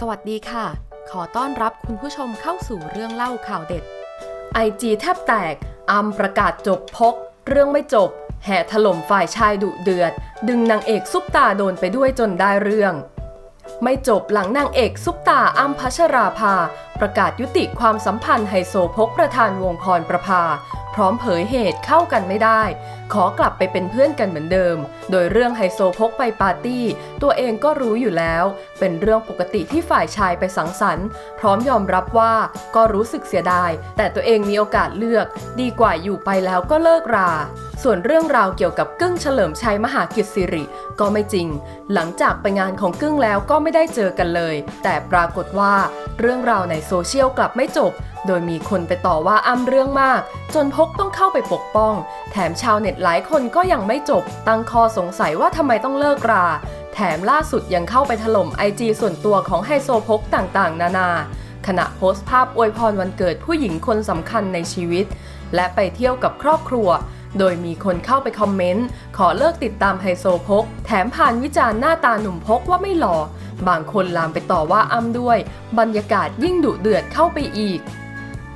สวัสดีค่ะ ขอต้อนรับคุณผู้ชมเข้าสู่เรื่องเล่าข่าวเด็ดไอจีแทบแตกอัมประกาศจบพก เรื่องไม่จบ แห่ถล่มฝ่ายชายดุเดือด ดึงนางเอกซุปตาโดนไปด้วยจนได้เรื่อง ไม่จบหลังนางเอกซุปตาอัมพัชราภา ประกาศยุติความสัมพันธ์ไฮโซพกประธานวงพรประภา พร้อมเผยเหตุเข้ากันไม่ได้ ขอกลับไปเป็นเพื่อนกันเหมือนเดิม โดยเรื่องไฮโซพกไปปาร์ตี้ ตัวเองก็รู้อยู่แล้ว เป็นเรื่องปกติที่ฝ่ายชายไปสังสรรค์ พร้อมยอมรับว่าก็รู้สึกเสียดาย แต่ตัวเองมีโอกาสเลือก ดีกว่าอยู่ไปแล้วก็เลิกราส่วนเรื่องราวเกี่ยวกับกึ้งเฉลิมชัยมหากิจสิริก็ไม่จริง หลังจากไปงานของกึ้งแล้วก็ไม่ได้เจอกันเลย แต่ปรากฏว่าเรื่องราวในโซเชียลกลับไม่จบ โดยมีคนไปต่อว่าอ้ำเรื่องมาก จนพกต้องเข้าไปปกป้อง แถมชาวเน็ตหลายคนก็ยังไม่จบ ตั้งข้อสงสัยว่าทำไมต้องเลิกรา แถมล่าสุดยังเข้าไปถล่มไอจีส่วนตัวของไฮโซพกต่างๆ นานา ขณะโพสต์ภาพอวยพรวันเกิดผู้หญิงคนสำคัญในชีวิต และไปเที่ยวกับครอบครัวโดยมีคนเข้าไปคอมเมนต์ ขอเลิกติดตามไฮโซพก แถมผ่านวิจารณ์หน้าตาหนุ่มพกว่าไม่หล่อ บางคนลามไปต่อว่าอ้ำด้วย บรรยากาศยิ่งดุเดือดเข้าไปอีก